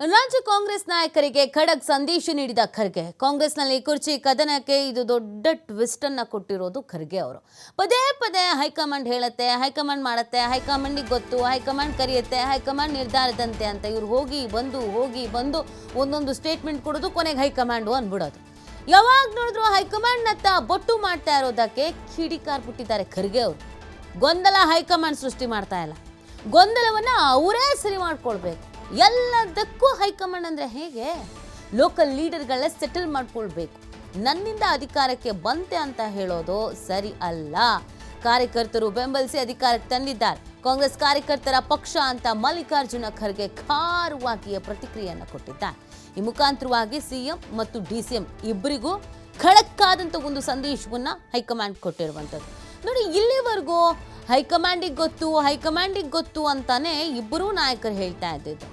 ರಾಜ್ಯ ಕಾಂಗ್ರೆಸ್ ನಾಯಕರಿಗೆ ಖಡಕ್ ಸಂದೇಶ ನೀಡಿದ ಖರ್ಗೆ. ಕಾಂಗ್ರೆಸ್ನಲ್ಲಿ ಕುರ್ಚಿ ಕದನಕ್ಕೆ ಇದು ದೊಡ್ಡ ಟ್ವಿಸ್ಟ್ ಅನ್ನ ಕೊಟ್ಟಿರೋದು ಖರ್ಗೆ ಅವರು. ಪದೇ ಪದೇ ಹೈಕಮಾಂಡ್ ಹೇಳುತ್ತೆ, ಹೈಕಮಾಂಡ್ ಮಾಡುತ್ತೆ, ಹೈಕಮಾಂಡಿಗೆ ಗೊತ್ತು, ಹೈಕಮಾಂಡ್ ಕರೆಯುತ್ತೆ, ಹೈಕಮಾಂಡ್ ನಿರ್ಧಾರದಂತೆ ಅಂತ ಇವ್ರು ಹೋಗಿ ಬಂದು ಹೋಗಿ ಬಂದು ಒಂದೊಂದು ಸ್ಟೇಟ್ಮೆಂಟ್ ಕೊಡೋದು ಕೊನೆಗೆ ಹೈಕಮಾಂಡು ಅಂದ್ಬಿಡೋದು ಯಾವಾಗ ನೋಡಿದ್ರು ಹೈಕಮಾಂಡ್ನತ್ತ ಬೊಟ್ಟು ಮಾಡ್ತಾ ಇರೋದಕ್ಕೆ ಕಿಡಿಕಾರ್ ಬಿಟ್ಟಿದ್ದಾರೆ ಖರ್ಗೆ ಅವರು. ಗೊಂದಲ ಹೈಕಮಾಂಡ್ ಸೃಷ್ಟಿ ಮಾಡ್ತಾ ಇಲ್ಲ. ಗೊಂದಲವನ್ನ ಅವರೇ ಸರಿ ಮಾಡ್ಕೊಳ್ಬೇಕು. ಎಲ್ಲದಕ್ಕೂ ಹೈಕಮಾಂಡ್ ಅಂದರೆ ಹೇಗೆ? ಲೋಕಲ್ ಲೀಡರ್ಗಳೇ ಸೆಟಲ್ ಮಾಡ್ಕೊಳ್ಬೇಕು. ನನ್ನಿಂದ ಅಧಿಕಾರಕ್ಕೆ ಬಂತೆ ಅಂತ ಹೇಳೋದು ಸರಿ ಅಲ್ಲ. ಕಾರ್ಯಕರ್ತರು ಬೆಂಬಲಿಸಿ ಅಧಿಕಾರಕ್ಕೆ ತಂದಿದ್ದಾರೆ. ಕಾಂಗ್ರೆಸ್ ಕಾರ್ಯಕರ್ತರ ಪಕ್ಷ ಅಂತ ಮಲ್ಲಿಕಾರ್ಜುನ ಖರ್ಗೆ ಖಾರವಾಗಿಯೇ ಪ್ರತಿಕ್ರಿಯೆಯನ್ನು ಕೊಟ್ಟಿದ್ದಾರೆ. ಈ ಮುಖಾಂತರವಾಗಿ ಸಿಎಂ ಮತ್ತು ಡಿ ಸಿ ಎಂ ಇಬ್ಬರಿಗೂ ಖಡಕ್ಕಾದಂಥ ಒಂದು ಸಂದೇಶವನ್ನು ಹೈಕಮಾಂಡ್ ಕೊಟ್ಟಿರುವಂಥದ್ದು. ನೋಡಿ, ಇಲ್ಲಿವರೆಗೂ ಹೈಕಮಾಂಡಿಗೆ ಗೊತ್ತು ಹೈಕಮಾಂಡಿಗೆ ಗೊತ್ತು ಅಂತಾನೆ ಇಬ್ಬರೂ ನಾಯಕರು ಹೇಳ್ತಾ ಇದ್ದಿದ್ದು.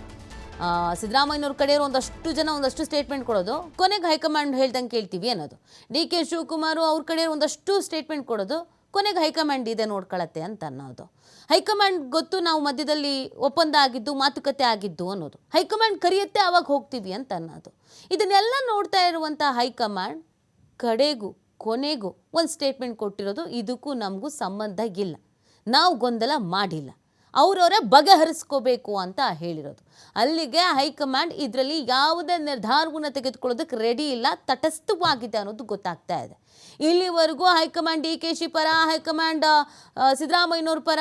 ಸಿದ್ದರಾಮಯ್ಯನವ್ರ ಕಡೆಯವರು ಒಂದಷ್ಟು ಜನ ಒಂದಷ್ಟು ಸ್ಟೇಟ್ಮೆಂಟ್ ಕೊಡೋದು. ಕೊನೆಗೆ ಹೈಕಮಾಂಡ್ ಹೇಳ್ದಂಗೆ ಕೇಳ್ತೀವಿ ಅನ್ನೋದು. ಡಿ ಕೆ ಶಿವಕುಮಾರ್ ಅವ್ರ ಕಡೆಯವ್ರು ಒಂದಷ್ಟು ಸ್ಟೇಟ್ಮೆಂಟ್ ಕೊಡೋದು. ಕೊನೆಗೆ ಹೈಕಮಾಂಡ್ ಇದೆ ನೋಡ್ಕೊಳತ್ತೆ ಅಂತ ಅನ್ನೋದು. ಹೈಕಮಾಂಡ್ ಗೊತ್ತು ನಾವು ಮಧ್ಯದಲ್ಲಿ ಒಪ್ಪಂದ ಆಗಿದ್ದು, ಮಾತುಕತೆ ಆಗಿದ್ದು ಅನ್ನೋದು. ಹೈಕಮಾಂಡ್ ಕರೆಯುತ್ತೆ, ಅವಾಗ ಹೋಗ್ತೀವಿ ಅಂತ ಅನ್ನೋದು. ಇದನ್ನೆಲ್ಲ ನೋಡ್ತಾ ಇರುವಂಥ ಹೈಕಮಾಂಡ್ ಕಡೆಗೂ ಕೊನೆಗೂ ಒಂದು ಸ್ಟೇಟ್ಮೆಂಟ್ ಕೊಟ್ಟಿರೋದು. ಇದಕ್ಕೂ ನಮಗೂ ಸಂಬಂಧ ಇಲ್ಲ. ನಾವು ಗೊಂದಲ ಮಾಡಿಲ್ಲ. ಅವರವರೇ ಬಗೆಹರಿಸ್ಕೋಬೇಕು ಅಂತ ಹೇಳಿರೋದು. ಅಲ್ಲಿಗೆ ಹೈಕಮಾಂಡ್ ಇದರಲ್ಲಿ ಯಾವುದೇ ನಿರ್ಧಾರವನ್ನು ತೆಗೆದುಕೊಳ್ಳೋದಕ್ಕೆ ರೆಡಿ ಇಲ್ಲ, ತಟಸ್ಥವಾಗಿದೆ ಅನ್ನೋದು ಗೊತ್ತಾಗ್ತಾ ಇದೆ. ಇಲ್ಲಿವರೆಗೂ high command D K Shi ಪರ, ಹೈಕಮಾಂಡ್ ಸಿದ್ದರಾಮಯ್ಯನವ್ರ ಪರ,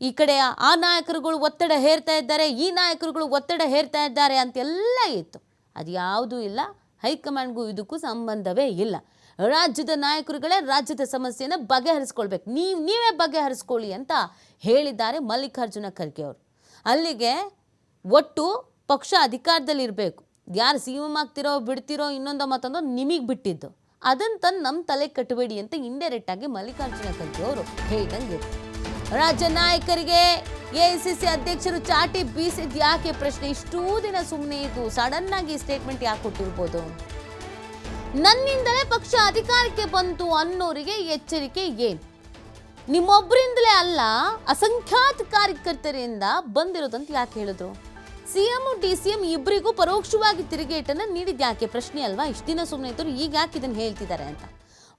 ಈ ಕಡೆ ಆ ನಾಯಕರುಗಳು ಒತ್ತಡ ಹೇರ್ತಾ ಇದ್ದಾರೆ, ಈ ನಾಯಕರುಗಳು ಒತ್ತಡ ಹೇರ್ತಾ ಇದ್ದಾರೆ ಅಂತೆಲ್ಲ ಇತ್ತು. ಅದು ಯಾವುದೂ ಇಲ್ಲ, ಹೈಕಮಾಂಡ್ಗೂ ಇದಕ್ಕೂ ಸಂಬಂಧವೇ ಇಲ್ಲ. ರಾಜ್ಯದ ನಾಯಕರುಗಳೇ ರಾಜ್ಯದ ಸಮಸ್ಯೆಯನ್ನು ಬಗೆಹರಿಸ್ಕೊಳ್ಬೇಕು. ನೀವು, ನೀವೇ ಬಗೆಹರಿಸ್ಕೊಳ್ಳಿ ಅಂತ ಹೇಳಿದ್ದಾರೆ ಮಲ್ಲಿಕಾರ್ಜುನ ಖರ್ಗೆ ಅವರು. ಅಲ್ಲಿಗೆ ಒಟ್ಟು ಪಕ್ಷ ಅಧಿಕಾರದಲ್ಲಿರಬೇಕು. ಯಾರು ಸಿ ಎಂ ಆಗ್ತಿರೋ, ಬಿಡ್ತಿರೋ ಇನ್ನೊಂದು ಮತ್ತೊಂದು ನಿಮಗೆ ಬಿಟ್ಟಿದ್ದು. ಅದನ್ನು ತಂದು ನಮ್ಮ ತಲೆ ಕಟ್ಟಬೇಡಿ ಅಂತ ಇಂಡೈರೆಕ್ಟ್ ಆಗಿ ಮಲ್ಲಿಕಾರ್ಜುನ ಖರ್ಗೆ ಅವರು ಹೇಳಿದಂಗೆ ರಾಜ್ಯ ನಾಯಕರಿಗೆ ಎ ಸಿ ಸಿ ಅಧ್ಯಕ್ಷರು ಚಾಟಿ ಬೀಸಿದ್ ಯಾಕೆ ಪ್ರಶ್ನೆ? ಇಷ್ಟೂ ದಿನ ಸುಮ್ಮನೆ ಇದು ಸಡನ್ ಆಗಿ ಸ್ಟೇಟ್ಮೆಂಟ್ ಯಾಕೆ ಕೊಟ್ಟಿರ್ಬೋದು ನನ್ನಿಂದಲೇ ಪಕ್ಷ ಅಧಿಕಾರಕ್ಕೆ ಬಂತು ಅನ್ನೋರಿಗೆ ಎಚ್ಚರಿಕೆ ಏನು? ನಿಮ್ಮೊಬ್ಬರಿಂದಲೇ ಅಲ್ಲ, ಅಸಂಖ್ಯಾತ ಕಾರ್ಯಕರ್ತರಿಂದ ಬಂದಿರೋದಂತ ಯಾಕೆ ಹೇಳಿದ್ರು? C M D C M ಇಬ್ಬರಿಗೂ ಪರೋಕ್ಷವಾಗಿ ತಿರುಗೇಟನ್ನು ನೀಡಿದ ಯಾಕೆ? ಪ್ರಶ್ನೆ ಅಲ್ವಾ? ಇಷ್ಟು ದಿನ ಸುಮ್ಮನೆ ಇದ್ದರು ಈಗ ಯಾಕೆ ಇದನ್ನು ಹೇಳ್ತಿದ್ದಾರೆ ಅಂತ?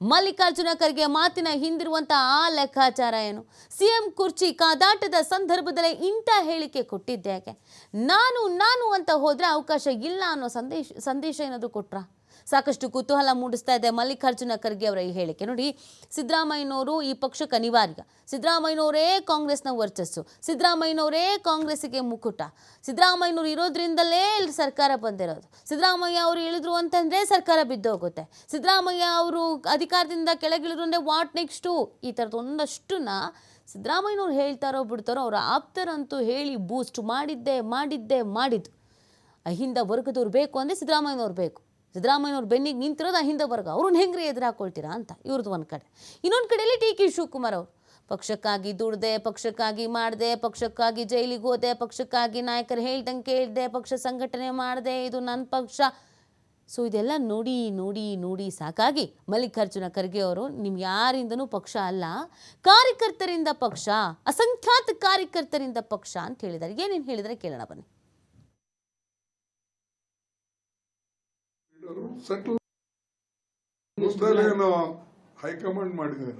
ಮಲ್ಲಿಕಾರ್ಜುನ ಖರ್ಗೆ ಮಾತಿನ ಹಿಂದಿರುವಂಥ ಆ ಲೆಕ್ಕಾಚಾರ ಏನು? ಸಿ ಎಂ ಕುರ್ಚಿ ಕಾದಾಟದ ಸಂದರ್ಭದಲ್ಲೇ ಇಂಥ ಹೇಳಿಕೆ ಕೊಟ್ಟಿದ್ದೆ ಯಾಕೆ? ನಾನು ನಾನು ಅಂತ ಹೋದರೆ ಅವಕಾಶ ಇಲ್ಲ ಅನ್ನೋ ಸಂದೇಶ ಸಂದೇಶ ಏನಾದರೂ ಕೊಟ್ರಾ? ಸಾಕಷ್ಟು ಕುತೂಹಲ ಮೂಡಿಸ್ತಾ ಇದೆ ಮಲ್ಲಿಕಾರ್ಜುನ ಖರ್ಗೆ ಅವರ ಈ ಹೇಳಿಕೆ. ನೋಡಿ, ಸಿದ್ದರಾಮಯ್ಯನವರು ಈ ಪಕ್ಷಕ್ಕೆ ಅನಿವಾರ್ಯ. ಸಿದ್ದರಾಮಯ್ಯನವರೇ ಕಾಂಗ್ರೆಸ್ನ ವರ್ಚಸ್ಸು. ಸಿದ್ದರಾಮಯ್ಯನವರೇ ಕಾಂಗ್ರೆಸ್ಸಿಗೆ ಮುಕುಟ. ಸಿದ್ದರಾಮಯ್ಯನವರು ಇರೋದ್ರಿಂದಲೇ ಇಲ್ಲಿ ಸರ್ಕಾರ ಬಂದಿರೋದು. ಸಿದ್ದರಾಮಯ್ಯ ಅವರು ಇಳಿದ್ರು ಅಂತಂದರೆ ಸರ್ಕಾರ ಬಿದ್ದೋಗುತ್ತೆ. ಸಿದ್ದರಾಮಯ್ಯ ಅವರು ಅಧಿಕಾರದಿಂದ ಕೆಳಗಿಳಿದ್ರು ಅಂದರೆ ವಾಟ್ ನೆಕ್ಸ್ಟು? ಈ ಥರದ್ದು ಒಂದಷ್ಟನ್ನ ಸಿದ್ದರಾಮಯ್ಯನವ್ರು ಹೇಳ್ತಾರೋ ಬಿಡ್ತಾರೋ, ಅವರ ಆಪ್ತರಂತೂ ಹೇಳಿ ಬೂಸ್ಟ್ ಮಾಡಿದ್ದೆ ಮಾಡಿದ್ದೆ, ಮಾಡಿದ್ದು. ಅಹಿಂದ ವರ್ಗದವ್ರು ಬೇಕು ಅಂದರೆ ಸಿದ್ದರಾಮಯ್ಯನವ್ರು ಬೇಕು. ಸಿದ್ದರಾಮಯ್ಯನವ್ರು ಬೆನ್ನಿಗೆ ನಿಂತಿರೋದು ಹಿಂದೆ ವರ್ಗ ಅವ್ರನ್ನ ಹೆಂಗ್ರಿ ಎದುರು ಹಾಕೊಳ್ತೀರಾ ಅಂತ ಇವ್ರದ್ದು ಒಂದು ಕಡೆ. ಇನ್ನೊಂದು ಕಡೆಯಲ್ಲಿ ಟಿ ಕೆ ಶಿವಕುಮಾರ್ ಅವರು. ಪಕ್ಷಕ್ಕಾಗಿ ದುಡ್ದೆ, ಪಕ್ಷಕ್ಕಾಗಿ ಮಾಡಿದೆ, ಪಕ್ಷಕ್ಕಾಗಿ ಜೈಲಿಗೆ ಹೋದೆ, ಪಕ್ಷಕ್ಕಾಗಿ ನಾಯಕರು ಹೇಳ್ದಂಗೆ ಕೇಳಿದೆ, ಪಕ್ಷ ಸಂಘಟನೆ ಮಾಡಿದೆ, ಇದು ನನ್ನ ಪಕ್ಷ. ಸೊ ಇದೆಲ್ಲ ನೋಡಿ ನೋಡಿ ನೋಡಿ ಸಾಕಾಗಿ ಮಲ್ಲಿಕಾರ್ಜುನ ಖರ್ಗೆ ಅವರು ನಿಮ್ಗೆ ಯಾರಿಂದನೂ ಪಕ್ಷ ಅಲ್ಲ, ಕಾರ್ಯಕರ್ತರಿಂದ ಪಕ್ಷ, ಅಸಂಖ್ಯಾತ ಕಾರ್ಯಕರ್ತರಿಂದ ಪಕ್ಷ ಅಂತ ಹೇಳಿದ್ದಾರೆ ಏನೇನು ಹೇಳಿದರೆ ಕೇಳೋಣ ಬನ್ನಿ. ಸೆಟ್ಲ್ ಏನೋ ಹೈಕಮಾಂಡ್ ಮಾಡಿದೆ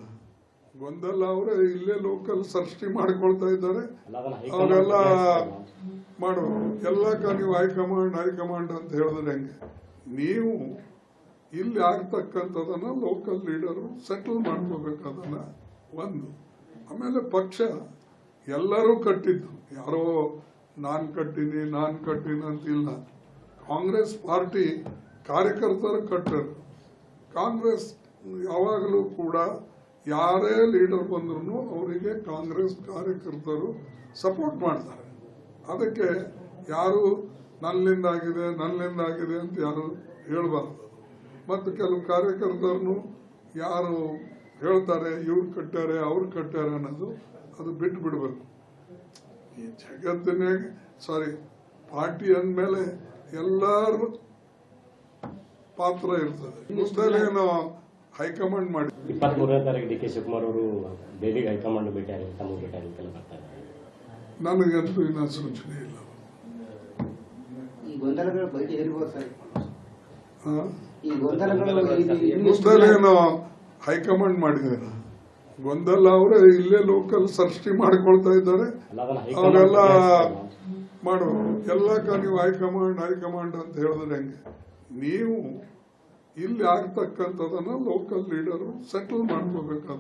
ಗೊಂದಲ ಅವರೇ ಇಲ್ಲೇ ಲೋಕಲ್ ಸೃಷ್ಟಿ ಮಾಡ್ಕೊಳ್ತಾ ಇದ್ದಾರೆ. ಅವರೆಲ್ಲ ಮಾಡು ಎಲ್ಲ ನೀವು ಹೈಕಮಾಂಡ್ ಹೈಕಮಾಂಡ್ ಅಂತ ಹೇಳಿದ್ರೆ ಹೆಂಗೆ? ನೀವು ಇಲ್ಲಿ ಆಗ್ತಕ್ಕಂಥದನ್ನ ಲೋಕಲ್ ಲೀಡರು ಸೆಟಲ್ ಮಾಡ್ಕೋಬೇಕು ಅದನ್ನ ಒಂದು. ಆಮೇಲೆ ಪಕ್ಷ ಎಲ್ಲರೂ ಕಟ್ಟಿದ್ದು. ಯಾರೋ ನಾನ್ ಕಟ್ಟಿನಿ ನಾನ್ ಕಟ್ಟಿನಿ ಅಂತಿಲ್ಲ ಕಾಂಗ್ರೆಸ್ ಪಾರ್ಟಿ ಕಾರ್ಯಕರ್ತರು ಕಟ್ಟರು. ಕಾಂಗ್ರೆಸ್ ಯಾವಾಗಲೂ ಕೂಡ ಯಾರೇ ಲೀಡರ್ ಬಂದ್ರೂ ಅವರಿಗೆ ಕಾಂಗ್ರೆಸ್ ಕಾರ್ಯಕರ್ತರು ಸಪೋರ್ಟ್ ಮಾಡ್ತಾರೆ. ಅದಕ್ಕೆ ಯಾರು ನನ್ನಿಂದಾಗಿದೆ ನನ್ನಿಂದಾಗಿದೆ ಅಂತ ಯಾರು ಹೇಳಬಾರ್ದು. ಮತ್ತು ಕೆಲವು ಕಾರ್ಯಕರ್ತರನ್ನು ಯಾರು ಹೇಳ್ತಾರೆ, ಇವ್ರು ಕಟ್ಟಾರೆ ಅವ್ರು ಕಟ್ಟಾರೆ ಅನ್ನೋದು ಅದು ಬಿಟ್ಟು ಬಿಡಬೇಕು ಈ ಜಗತ್ತಿನ ಸಾರಿ ಪಾರ್ಟಿ ಅಂದಮೇಲೆ ಎಲ್ಲರೂ ಪಾತ್ರ ಇರ್ತದೆ. ಮುಸ್ದಲೇನು ಹೈಕಮಾಂಡ್ ಮಾಡಿ. ಇಪ್ಪತ್ಮೂರನೇ ತಾರೀಕು ಡಿ ಕೆ ಶಿವಕುಮಾರ್ ಅವರು ದೆಹಲಿಗೆ ಹೈಕಮಾಂಡ್ ಭೇಟಿ ಆಗಿ ತಮ್ಮ ಭೇಟಿ ಆಗಿ ಬರ್ತಾ ಇದ್ದಾರೆ. ನನಗಂತೂ ಇನ್ನೂ ಸೂಚನೆ ಇಲ್ಲ. ಈ ಗೊಂದಲಗಳು ಬಗೆಹರಿಬಹುದು ಸರ್. ಆ? ಈ ಗೊಂದಲಗಳು ಏನು ಹೈಕಮಾಂಡ್ ಮಾಡಿದ್ದಾರೆ ಗೊಂದಲ ಅವರೇ ಇಲ್ಲೇ ಲೋಕಲ್ ಸೃಷ್ಟಿ ಮಾಡ್ಕೊಳ್ತಾ ಇದ್ದಾರೆ. ಅವರೆಲ್ಲ ಹೈ ಮಾಡುವ ಎಲ್ಲಕ್ಕ ನೀವು ಹೈಕಮಾಂಡ್ ಹೈಕಮಾಂಡ್ ಅಂತ ಹೇಳಿದ್ರೆ ಹೆಂಗೆ? ನೀವು ಇಲ್ಲಿ ಆಗ್ತಕ್ಕಂಥದನ್ನ ಲೋಕಲ್ ಲೀಡರು ಸೆಟಲ್ ಮಾಡ್ಕೋಬೇಕು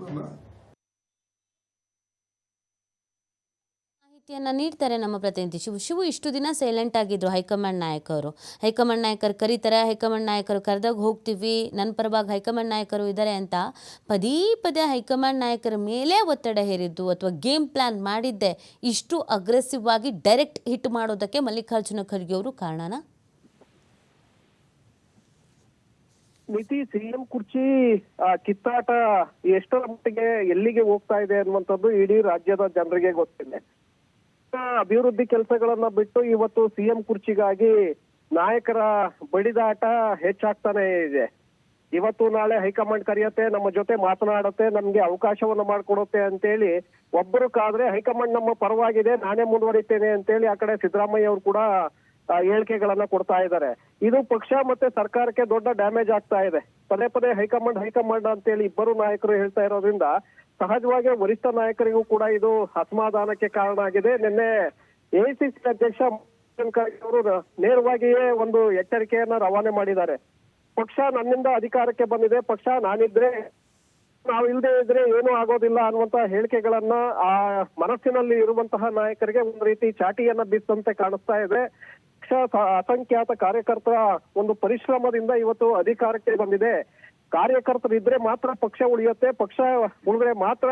ಮಾಹಿತಿಯನ್ನ ನೀಡ್ತಾರೆ ನಮ್ಮ ಪ್ರತಿನಿಧಿ ಶಿವು. ಶಿವು ಇಷ್ಟು ದಿನ ಸೈಲೆಂಟ್ ಆಗಿದ್ರು ಹೈಕಮಾಂಡ್ ನಾಯಕರು. ಹೈಕಮಾಂಡ್ ನಾಯಕರು ಕರೀತಾರೆ, ಹೈಕಮಾಂಡ್ ನಾಯಕರು ಕರೆದಾಗ ಹೋಗ್ತೀವಿ ನನ್ನ ಪರವಾಗಿ ಹೈಕಮಾಂಡ್ ನಾಯಕರು ಇದ್ದಾರೆ ಅಂತ ಪದೇ ಪದೇ ಹೈಕಮಾಂಡ್ ನಾಯಕರ ಮೇಲೆ ಒತ್ತಡ ಹೇರಿದ್ದು ಅಥವಾ ಗೇಮ್ ಪ್ಲಾನ್ ಮಾಡಿದ್ದೆ ಇಷ್ಟು ಅಗ್ರೆಸಿವ್ ಆಗಿ ಡೈರೆಕ್ಟ್ ಹಿಟ್ ಮಾಡೋದಕ್ಕೆ ಮಲ್ಲಿಕಾರ್ಜುನ ಖರ್ಗೆ ಅವರು ಕಾರಣನಾ? ಮಿತಿ ಸಿಎಂ ಕುರ್ಚಿ ಕಿತ್ತಾಟ ಎಷ್ಟರ ಮಟ್ಟಿಗೆ ಎಲ್ಲಿಗೆ ಹೋಗ್ತಾ ಇದೆ ಅನ್ನುವಂಥದ್ದು ಇಡೀ ರಾಜ್ಯದ ಜನರಿಗೆ ಗೊತ್ತಿದೆ. ಅಭಿವೃದ್ಧಿ ಕೆಲಸಗಳನ್ನ ಬಿಟ್ಟು ಇವತ್ತು ಸಿಎಂ ಕುರ್ಚಿಗಾಗಿ ನಾಯಕರ ಬಡಿದಾಟ ಹೆಚ್ಚಾಗ್ತಾನೆ ಇದೆ. ಇವತ್ತು ನಾಳೆ ಹೈಕಮಾಂಡ್ ಕರೆಯತ್ತೆ, ನಮ್ಮ ಜೊತೆ ಮಾತನಾಡತ್ತೆ, ನಮ್ಗೆ ಅವಕಾಶವನ್ನ ಮಾಡಿಕೊಡುತ್ತೆ ಅಂತೇಳಿ ಒಬ್ಬರು ಕಾದ್ರೆ ಹೈಕಮಾಂಡ್ ನಮ್ಮ ಪರವಾಗಿದೆ, ನಾನೇ ಮುಂದುವರಿತೇನೆ ಅಂತೇಳಿ ಆ ಕಡೆ ಸಿದ್ದರಾಮಯ್ಯ ಅವರು ಕೂಡ ಹೇಳಿಕೆಗಳನ್ನ ಕೊಡ್ತಾ ಇದ್ದಾರೆ. ಇದು ಪಕ್ಷ ಮತ್ತೆ ಸರ್ಕಾರಕ್ಕೆ ದೊಡ್ಡ ಡ್ಯಾಮೇಜ್ ಆಗ್ತಾ ಇದೆ. ಪದೇ ಪದೇ ಹೈಕಮಾಂಡ್ ಹೈಕಮಾಂಡ್ ಅಂತೇಳಿ ಇಬ್ಬರು ನಾಯಕರು ಹೇಳ್ತಾ ಇರೋದ್ರಿಂದ ಸಹಜವಾಗಿ ವರಿಷ್ಠ ನಾಯಕರಿಗೂ ಕೂಡ ಇದು ಅಸಮಾಧಾನಕ್ಕೆ ಕಾರಣ ಆಗಿದೆ. ನಿನ್ನೆ ಎಐಸಿಸಿ ಅಧ್ಯಕ್ಷ ಅವರು ನೇರವಾಗಿಯೇ ಒಂದು ಎಚ್ಚರಿಕೆಯನ್ನ ರವಾನೆ ಮಾಡಿದ್ದಾರೆ. ಪಕ್ಷ ನನ್ನಿಂದ ಅಧಿಕಾರಕ್ಕೆ ಬಂದಿದೆ. ಪಕ್ಷ ನಾನಿದ್ರೆ ನಾವು ಇಲ್ಲದೆ ಇದ್ರೆ ಏನೂ ಆಗೋದಿಲ್ಲ ಅನ್ನುವಂತ ಹೇಳಿಕೆಗಳನ್ನ ಆ ಮನಸ್ಸಿನಲ್ಲಿ ಇರುವಂತಹ ನಾಯಕರಿಗೆ ಒಂದು ರೀತಿ ಚಾಟಿಯನ್ನ ಬಿತ್ತಂತೆ ಕಾಣಿಸ್ತಾ ಇದೆ. ಪಕ್ಷ ಅಸಂಖ್ಯಾತ ಕಾರ್ಯಕರ್ತರ ಒಂದು ಪರಿಶ್ರಮದಿಂದ ಇವತ್ತು ಅಧಿಕಾರಕ್ಕೆ ಬಂದಿದೆ. ಕಾರ್ಯಕರ್ತರಿದ್ರೆ ಮಾತ್ರ ಪಕ್ಷ ಉಳಿಯುತ್ತೆ, ಪಕ್ಷ ಉಳಿದ್ರೆ ಮಾತ್ರ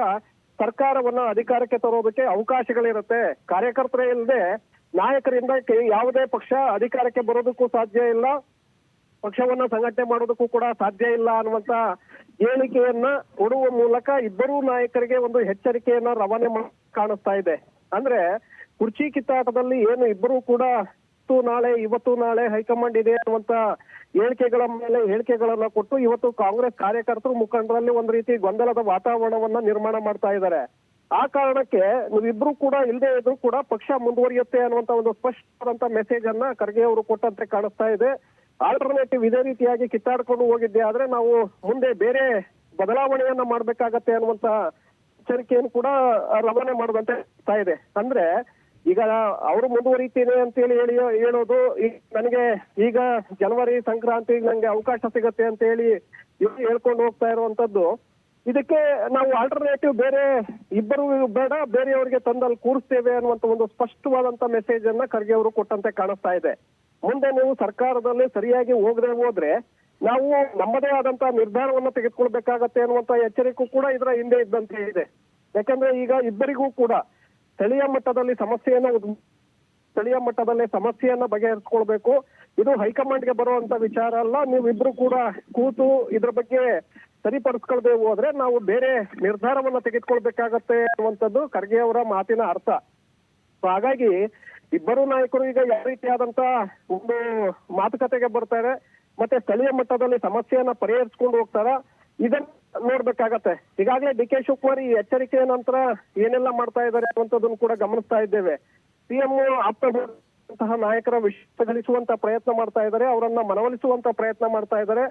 ಸರ್ಕಾರವನ್ನ ಅಧಿಕಾರಕ್ಕೆ ತರೋದಕ್ಕೆ ಅವಕಾಶಗಳಿರುತ್ತೆ. ಕಾರ್ಯಕರ್ತರೇ ಇಲ್ಲದೆ ನಾಯಕರಿಂದ ಯಾವುದೇ ಪಕ್ಷ ಅಧಿಕಾರಕ್ಕೆ ಬರೋದಕ್ಕೂ ಸಾಧ್ಯ ಇಲ್ಲ, ಪಕ್ಷವನ್ನ ಸಂಘಟನೆ ಮಾಡೋದಕ್ಕೂ ಕೂಡ ಸಾಧ್ಯ ಇಲ್ಲ ಅನ್ನುವಂತ ಹೇಳಿಕೆಯನ್ನ ಕೊಡುವ ಮೂಲಕ ಇಬ್ಬರೂ ನಾಯಕರಿಗೆ ಒಂದು ಎಚ್ಚರಿಕೆಯನ್ನ ರವಾನೆ ಮಾಡ್- ಕಾಣಿಸ್ತಾ ಇದೆ. ಅಂದ್ರೆ ಕುರ್ಚಿ ಕಿತ್ತಾಟದಲ್ಲಿ ಏನು ಇಬ್ಬರೂ ಕೂಡ ಇವತ್ತು ನಾಳೆ ಇವತ್ತು ನಾಳೆ ಹೈಕಮಾಂಡ್ ಇದೆ ಅನ್ನುವಂತ ಹೇಳಿಕೆಗಳ ಮೇಲೆ ಹೇಳಿಕೆಗಳನ್ನ ಕೊಟ್ಟು ಇವತ್ತು ಕಾಂಗ್ರೆಸ್ ಕಾರ್ಯಕರ್ತರು ಮುಖಂಡರಲ್ಲಿ ಒಂದು ರೀತಿ ಗೊಂದಲದ ವಾತಾವರಣವನ್ನ ನಿರ್ಮಾಣ ಮಾಡ್ತಾ ಇದ್ದಾರೆ. ಆ ಕಾರಣಕ್ಕೆ ನೀವಿಬ್ರು ಕೂಡ ಇಲ್ಲದೆ ಇದ್ರು ಕೂಡ ಪಕ್ಷ ಮುಂದುವರಿಯುತ್ತೆ ಅನ್ನುವಂತ ಒಂದು ಸ್ಪಷ್ಟವಾದಂತ ಮೆಸೇಜ್ ಅನ್ನ ಖರ್ಗೆ ಅವರು ಕೊಟ್ಟಂತೆ ಕಾಣಿಸ್ತಾ ಇದೆ. ಆಲ್ಟರ್ನೇಟಿವ್ ಇದೇ ರೀತಿಯಾಗಿ ಕಿತ್ತಾಡ್ಕೊಂಡು ಹೋಗಿದ್ದೆ. ಆದ್ರೆ ನಾವು ಮುಂದೆ ಬೇರೆ ಬದಲಾವಣೆಯನ್ನ ಮಾಡ್ಬೇಕಾಗತ್ತೆ ಅನ್ನುವಂತ ಎಚ್ಚರಿಕೆಯನ್ನು ಕೂಡ ರವಾನೆ ಮಾಡುವಂತೆ ಇದೆ. ಅಂದ್ರೆ ಈಗ ಅವರು ಮುಂದುವರಿತೀನಿ ಅಂತ ಹೇಳಿ ಹೇಳಿ ಹೇಳೋದು ನನಗೆ ಈಗ ಜನವರಿ ಸಂಕ್ರಾಂತಿ ನಂಗೆ ಅವಕಾಶ ಸಿಗತ್ತೆ ಅಂತ ಹೇಳಿ ಇವರು ಹೇಳ್ಕೊಂಡು ಹೋಗ್ತಾ ಇರುವಂತದ್ದು. ಇದಕ್ಕೆ ನಾವು ಆಲ್ಟರ್ನೇಟಿವ್ ಬೇರೆ ಇಬ್ಬರು ಬೇಡ, ಬೇರೆಯವರಿಗೆ ತಂದಲ್ಲಿ ಕೂರಿಸ್ತೇವೆ ಅನ್ನುವಂತ ಒಂದು ಸ್ಪಷ್ಟವಾದಂತ ಮೆಸೇಜ್ ಅನ್ನ ಖರ್ಗೆ ಅವರು ಕೊಟ್ಟಂತೆ ಕಾಣಿಸ್ತಾ ಇದೆ. ಮುಂದೆ ನೀವು ಸರ್ಕಾರದಲ್ಲಿ ಸರಿಯಾಗಿ ಹೋಗದೆ ಹೋದ್ರೆ ನಾವು ನಮ್ಮದೇ ಆದಂತ ನಿರ್ಧಾರವನ್ನು ತೆಗೆದುಕೊಳ್ಬೇಕಾಗತ್ತೆ ಅನ್ನುವಂತ ಎಚ್ಚರಿಕೆ ಕೂಡ ಇದರ ಹಿಂದೆ ಇದ್ದಂತೆ ಇದೆ. ಯಾಕಂದ್ರೆ ಈಗ ಇಬ್ಬರಿಗೂ ಕೂಡ ಸ್ಥಳೀಯ ಮಟ್ಟದಲ್ಲಿ ಸಮಸ್ಯೆಯನ್ನ ಸ್ಥಳೀಯ ಮಟ್ಟದಲ್ಲಿ ಸಮಸ್ಯೆಯನ್ನ ಬಗೆಹರಿಸ್ಕೊಳ್ಬೇಕು. ಇದು ಹೈಕಮಾಂಡ್ಗೆ ಬರುವಂತ ವಿಚಾರ ಅಲ್ಲ. ನೀವಿಬ್ರು ಕೂಡ ಕೂತು ಇದ್ರ ಬಗ್ಗೆ ಸರಿಪಡಿಸ್ಕೊಳ್ದೆ ಹೋದ್ರೆ ನಾವು ಬೇರೆ ನಿರ್ಧಾರವನ್ನ ತೆಗೆದುಕೊಳ್ಬೇಕಾಗತ್ತೆ ಅನ್ನುವಂಥದ್ದು ಖರ್ಗೆ ಅವರ ಮಾತಿನ ಅರ್ಥ. ಹಾಗಾಗಿ ಇಬ್ಬರು ನಾಯಕರು ಈಗ ಯಾವ ರೀತಿಯಾದಂತ ಒಂದು ಮಾತುಕತೆಗೆ ಬರ್ತಾರೆ, ಮತ್ತೆ ಸ್ಥಳೀಯ ಮಟ್ಟದಲ್ಲಿ ಸಮಸ್ಯೆಯನ್ನ ಪರಿಹರಿಸ್ಕೊಂಡು ಹೋಗ್ತಾರ? ಇದನ್ನ ನೋಡ್ಬೇಕಾಗತ್ತೆ. ಈಗಾಗಲೇ ಡಿ ಕೆ ಶಿವಕುಮಾರ್ ಈ ಎಚ್ಚರಿಕೆಯ ನಂತರ ಏನೆಲ್ಲ ಮಾಡ್ತಾ ಇದ್ದಾರೆ ಅನ್ನುವಂಥದ್ದನ್ನು ಕೂಡ ಗಮನಿಸ್ತಾ ಇದ್ದೇವೆ. ಸಿಎಂ ಆಪ್ತ ನಾಯಕರ ವಿಶ್ವಾಸ ಗಳಿಸುವಂತ ಪ್ರಯತ್ನ ಮಾಡ್ತಾ ಇದ್ದಾರೆ, ಅವರನ್ನ ಮನವೊಲಿಸುವಂತ ಪ್ರಯತ್ನ ಮಾಡ್ತಾ ಇದ್ದಾರೆ.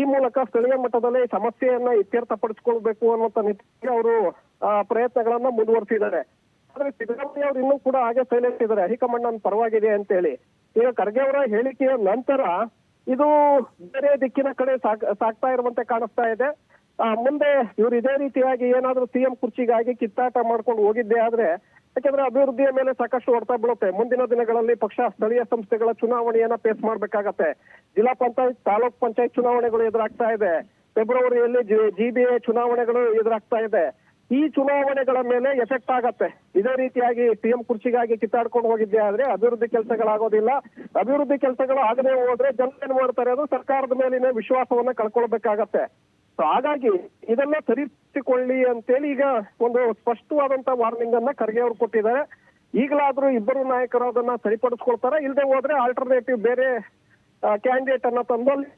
ಈ ಮೂಲಕ ಸ್ಥಳೀಯ ಮಟ್ಟದಲ್ಲಿ ಸಮಸ್ಯೆಯನ್ನ ಇತ್ಯರ್ಥಪಡಿಸಿಕೊಳ್ಬೇಕು ಅನ್ನುವಂತ ನಿಟ್ಟಿನಲ್ಲಿ ಅವರು ಪ್ರಯತ್ನಗಳನ್ನ ಮುಂದುವರಿಸಿದ್ದಾರೆ. ಆದ್ರೆ ಸಿದ್ದರಾಮಯ್ಯ ಅವರು ಇನ್ನೂ ಕೂಡ ಹಾಗೆ ಸೈಲೆಂಟ್ ಇದ್ದಾರೆ. ಹೈಕಮಾಂಡ್ ನನ್ನ ಪರವಾಗಿದೆ ಅಂತ ಹೇಳಿ ಈಗ ಖರ್ಗೆ ಅವರ ಹೇಳಿಕೆಯ ನಂತರ ಇದು ಬೇರೆ ದಿಕ್ಕಿನ ಕಡೆ ಸಾಗ್ತಾ ಇರುವಂತೆ ಕಾಣಿಸ್ತಾ ಇದೆ. ಮುಂದೆ ಇವರು ಇದೇ ರೀತಿಯಾಗಿ ಏನಾದ್ರೂ ಸಿಎಂ ಕುರ್ಚಿಗಾಗಿ ಕಿತ್ತಾಟ ಮಾಡ್ಕೊಂಡು ಹೋಗಿದ್ದೆ ಆದ್ರೆ, ಯಾಕಂದ್ರೆ ಅಭಿವೃದ್ಧಿಯ ಮೇಲೆ ಸಾಕಷ್ಟು ಹೊಡ್ತಾ ಬೀಳುತ್ತೆ. ಮುಂದಿನ ದಿನಗಳಲ್ಲಿ ಪಕ್ಷ, ಸ್ಥಳೀಯ ಸಂಸ್ಥೆಗಳ ಚುನಾವಣೆಯನ್ನ ಫೇಸ್ ಮಾಡ್ಬೇಕಾಗತ್ತೆ. ಜಿಲ್ಲಾ ಪಂಚಾಯತ್, ತಾಲೂಕ್ ಪಂಚಾಯತ್ ಚುನಾವಣೆಗಳು ಎದುರಾಗ್ತಾ ಇದೆ. ಫೆಬ್ರವರಿಯಲ್ಲಿ ಜಿಬಿಎ ಚುನಾವಣೆಗಳು ಎದುರಾಗ್ತಾ ಇದೆ. ಈ ಚುನಾವಣೆಗಳ ಮೇಲೆ ಎಫೆಕ್ಟ್ ಆಗತ್ತೆ. ಇದೇ ರೀತಿಯಾಗಿ ಸಿಎಂ ಕುರ್ಚಿಗಾಗಿ ಕಿತ್ತಾಡ್ಕೊಂಡು ಹೋಗಿದ್ದೆ ಆದ್ರೆ ಅಭಿವೃದ್ಧಿ ಕೆಲಸಗಳಾಗೋದಿಲ್ಲ. ಅಭಿವೃದ್ಧಿ ಕೆಲಸಗಳು ಆಗದೆ ಹೋದ್ರೆ ಜನ ಏನ್ ಮಾಡ್ತಾರೆ ಅದು ಸರ್ಕಾರದ ಮೇಲಿನ ವಿಶ್ವಾಸವನ್ನ ಕಳ್ಕೊಳ್ಬೇಕಾಗತ್ತೆ. ಸೊ ಹಾಗಾಗಿ ಇದನ್ನ ಸರಿಪಡಿಸಿಕೊಳ್ಳಿ ಅಂತೇಳಿ ಈಗ ಒಂದು ಸ್ಪಷ್ಟವಾದಂತ ವಾರ್ನಿಂಗ್ ಅನ್ನ ಖರ್ಗೆ ಅವರು ಕೊಟ್ಟಿದ್ದಾರೆ. ಈಗಲಾದ್ರೂ ಇಬ್ಬರು ನಾಯಕರು ಅದನ್ನ ಸರಿಪಡಿಸ್ಕೊಳ್ತಾರೆ. ಇಲ್ಲದೆ ಹೋದ್ರೆ ಆಲ್ಟರ್ನೇಟಿವ್ ಬೇರೆ ಕ್ಯಾಂಡಿಡೇಟ್ ಅನ್ನ ತಂದಲ್ಲಿ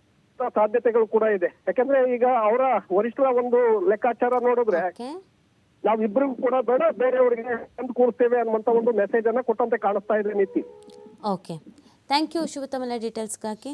ಸಾಧ್ಯತೆಗಳು ಕೂಡ ಇದೆ. ಯಾಕಂದ್ರೆ ಈಗ ಅವರ ವರಿಷ್ಠರ ಒಂದು ಲೆಕ್ಕಾಚಾರ ನೋಡಿದ್ರೆ ನಾವಿಬ್ರಿಗೂ ಕೂಡ ಬೇಡ, ಬೇರೆಯವರಿಗೆ ತಂದು ಕೂರಿಸ್ತೇವೆ ಅನ್ನುವಂತ ಒಂದು ಮೆಸೇಜ್ ಅನ್ನ ಕೊಟ್ಟಂತೆ ಕಾಣಿಸ್ತಾ ಇದೆ ನೀತಿ ಓಕೆ ಥ್ಯಾಂಕ್ ಯು ಶಿವತಮಲ ಡೀಟೇಲ್ಸ್ಗಾಗಿ